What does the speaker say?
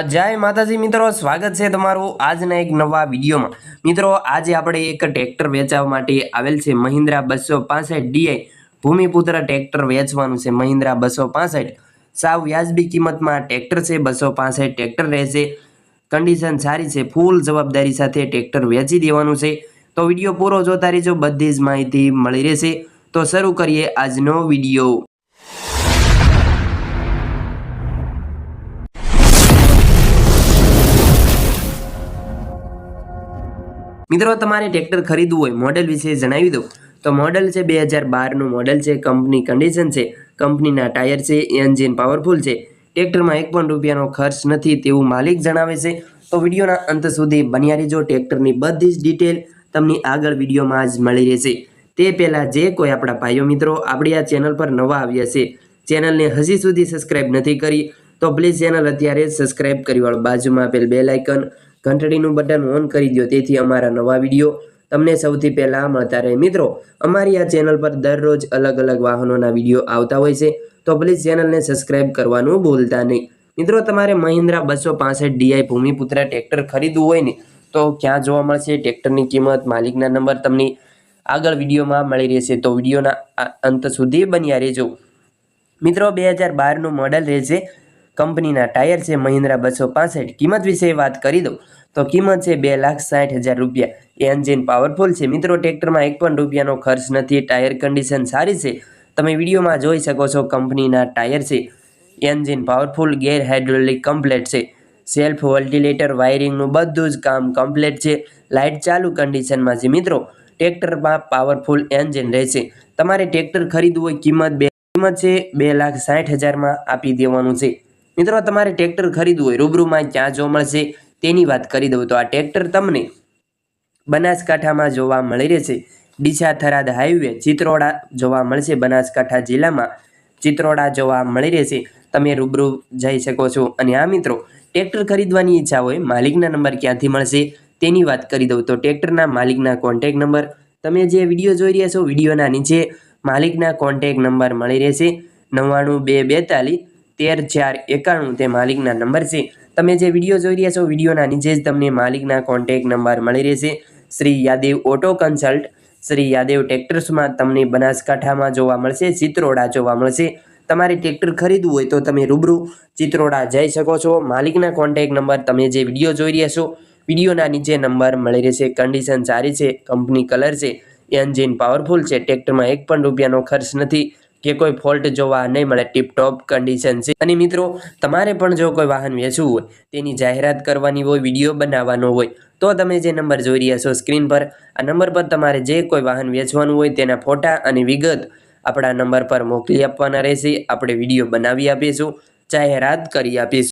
જય માતાજી મિત્રો, સ્વાગત છે તમારું આજના એક નવા વિડીયોમાં. મિત્રો, આજે આપણે એક ટ્રેક્ટર વેચવા માટે આવેલ છે મહિન્દ્રા બસો પાસઠ ડીઆઈ ભૂમિપુત્ર ટ્રેક્ટર વેચવાનું છે મહિન્દ્રા બસો પાસઠ. સાવ વ્યાજબી કિંમતમાં ટ્રેક્ટર છે, બસો પાસઠ ટ્રેક્ટર રહેશે. કન્ડિશન સારી છે, ફૂલ જવાબદારી સાથે ટ્રેક્ટર વેચી દેવાનું છે. તો વીડિયો પૂરો જોતા રહેજો, બધી જ માહિતી મળી રહેશે. તો શરૂ કરીએ આજનો વીડિયો. મિત્રો, તમારે ટ્રેક્ટર ખરીદવું હોય મોડેલ વિશે જણાવી દઉં. તો મોડેલ છે બે હજાર બારનું મોડેલ છે કંપની કન્ડિશન છે કંપનીના ટાયર છે એન્જિન પાવરફુલ છે. ટ્રેક્ટરમાં એક પણ રૂપિયાનો ખર્ચ નથી તેવું માલિક જણાવે છે. તો વિડીયોના અંત સુધી બન્યા રહેજો, ટ્રેક્ટરની બધી જ ડિટેલ તમને આગળ વિડીયોમાં જ મળી રહેશે. તે પહેલાં જે કોઈ આપણા ભાઈઓ મિત્રો આપણી આ ચેનલ પર નવા આવ્યા છે ચેનલને હજી સુધી સબસ્ક્રાઇબ નથી કરી, તો પ્લીઝ ચેનલ અત્યારે સબસ્ક્રાઈબ કરી વાળો, બાજુમાં આપેલ બે લાઇકન ઘંટડીનું બટન ઓન કરી દો તેથી અમારા નવા વીડિયો તમને સૌથી પહેલાં મળતા રહે. મિત્રો, અમારી આ ચેનલ પર દરરોજ અલગ અલગ વાહનોના વીડિયો આવતા હોય છે, તો પ્લીઝ ચેનલને સબસ્ક્રાઇબ કરવાનું ભૂલતા નહીં. મિત્રો, તમારે મહિન્દ્રા બસો પાસઠ ડીઆઈ ભૂમિપુત્ર ટ્રેક્ટર ખરીદવું હોય ને, તો ક્યાં જોવા મળશે? ટ્રેક્ટરની કિંમત, માલિકના નંબર તમને આગળ વિડીયોમાં મળી રહેશે. તો વિડીયોના અંત સુધી બન્યા રહેજો. મિત્રો, બે હજાર બારનું મોડલ રહેશે કંપનીના ટાયર છે મહિન્દ્રા બસો પાસઠ. કિંમત વિશે વાત કરી દઉં તો કિંમત છે બે લાખ સાઠ હજાર રૂપિયા. એન્જિન પાવરફુલ છે. મિત્રો, ટ્રેક્ટરમાં એક પણ રૂપિયાનો ખર્ચ નથી. ટાયર કન્ડિશન સારી છે. તમે વિડીયોમાં જોઈ શકો છો કંપનીના ટાયર છે. Engine powerful gear hydraulic complete છે. સેલ્ફ વોલ્ટિલેટર વાયરિંગનું બધું જ કામ કમ્પ્લેટ છે. લાઇટ ચાલુ કન્ડિશનમાં છે. મિત્રો, ટ્રેક્ટરમાં પાવરફુલ એન્જિન રહેશે. તમારે ટ્રેક્ટર ખરીદવું હોય, કિંમત બે કિંમત છે. બે લાખ સાઠ હજારમાં આપી દેવાનું છે. મિત્રો, તમારે ટ્રેક્ટર ખરીદવું હોય, રૂબરૂમાં ક્યાં જોવા મળશે તેની વાત કરી દઉં. તો આ ટ્રેક્ટર તમને બનાસકાંઠામાં જોવા મળી રહેશે. ડીસા થરાદ હાઈવે ચિત્રોડા જોવા મળશે. બનાસકાંઠા જિલ્લામાં ચિત્રોડા જોવા મળી રહેશે. તમે રૂબરૂ જઈ શકો છો. અને આ મિત્રો ટ્રેક્ટર ખરીદવાની ઈચ્છા હોય, માલિકના નંબર ક્યાંથી મળશે તેની વાત કરી દઉં. તો ટ્રેક્ટરના માલિકના કોન્ટેક નંબર, તમે જે વીડિયો જોઈ રહ્યા છો, વિડીયોના નીચે માલિકના કોન્ટેક નંબર મળી રહેશે. નવ્વાણું બે બેતાલીસ તેર ચાર એકાણું તે માલિકના નંબર છે. તમે જે વીડિયો જોઈ રહ્યા છો, વિડીયોના નીચે જ તમને માલિકના કોન્ટેક નંબર મળી રહેશે. શ્રી યાદેવ ઓટો કન્સલ્ટ શ્રી યાદેવ ટ્રેક્ટર્સમાં તમને બનાસકાંઠામાં જોવા મળશે, ચિત્રોડા જોવા મળશે. તમારે ટ્રેક્ટર ખરીદવું હોય તો તમે રૂબરૂ ચિત્રોડા જઈ શકો છો. માલિકના કોન્ટેક નંબર તમે જે વીડિયો જોઈ રહ્યા છો, વિડીયોના નીચે નંબર મળી રહેશે. કન્ડિશન સારી છે કંપની કલર છે. એન્જિન પાવરફુલ છે, ટ્રેક્ટરમાં એક પણ રૂપિયાનો ખર્ચ નથી. કે કોઈ ફોલ્ટ જોવા નહીં મળે, ટીપટોપ કન્ડિશન છે. અને મિત્રો, તમારે પણ જો કોઈ વાહન વેચવું હોય, તેની જાહેરાત કરવાની હોય, વીડિયો બનાવવાનો હોય, તો તમે જે નંબર જોઈ રહ્યા છો સ્ક્રીન પર, આ નંબર પર તમારે જે કોઈ વાહન વેચવાનું હોય તેના ફોટા અને વિગત આપણા નંબર પર મોકલી આપવાના રહેશે. આપણે વીડિયો બનાવી આપીશું, જાહેરાત કરી આપીશું.